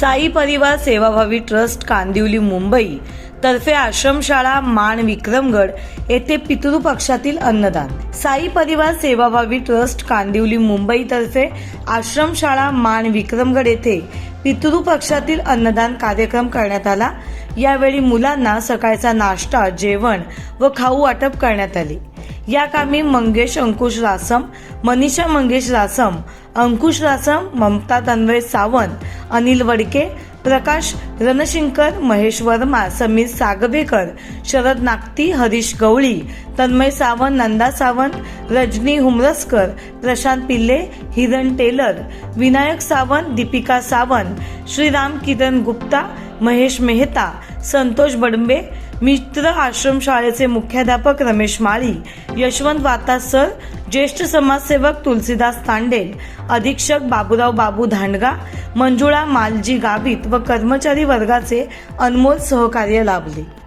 साई परिवार सेवाभावी ट्रस्ट कांदिवली मुंबई तर्फे आश्रमशाळा मान विक्रमगड येथे पितृपक्षातील अन्नदान. साई परिवार सेवाभावी ट्रस्ट कांदिवली मुंबई तर्फे आश्रमशाळा मान विक्रमगड येथे पितृपक्षातील अन्नदान कार्यक्रम करण्यात आला. यावेळी मुलांना सकाळचा नाश्ता जेवण व खाऊ वाटप करण्यात आले. या कामी मंगेश अंकुश रासम मनीषा मंगेश रासम अंकुश रासम ममता तन्वय सावंत अनिल वडके प्रकाश रणशिंकर महेश वर्मा समीर सागवेकर शरद नागती हरीश गवळी तन्मय सावंत नंदा सावंत रजनी हुमरसकर प्रशांत पिल्ले हिरण टेलर विनायक सावंत दीपिका सावंत श्रीराम किरण गुप्ता महेश मेहता संतोष बडंबे मित्र आश्रम शाळेचे मुख्याध्यापक रमेश माळी यशवंत वाता सर ज्येष्ठ समाजसेवक तुलसीदास तांडेल अधीक्षक बाबूराव बाबू धांडगा मंजुळा मालजी गावित व कर्मचारी वर्गाचे अनमोल सहकार्य लाभले.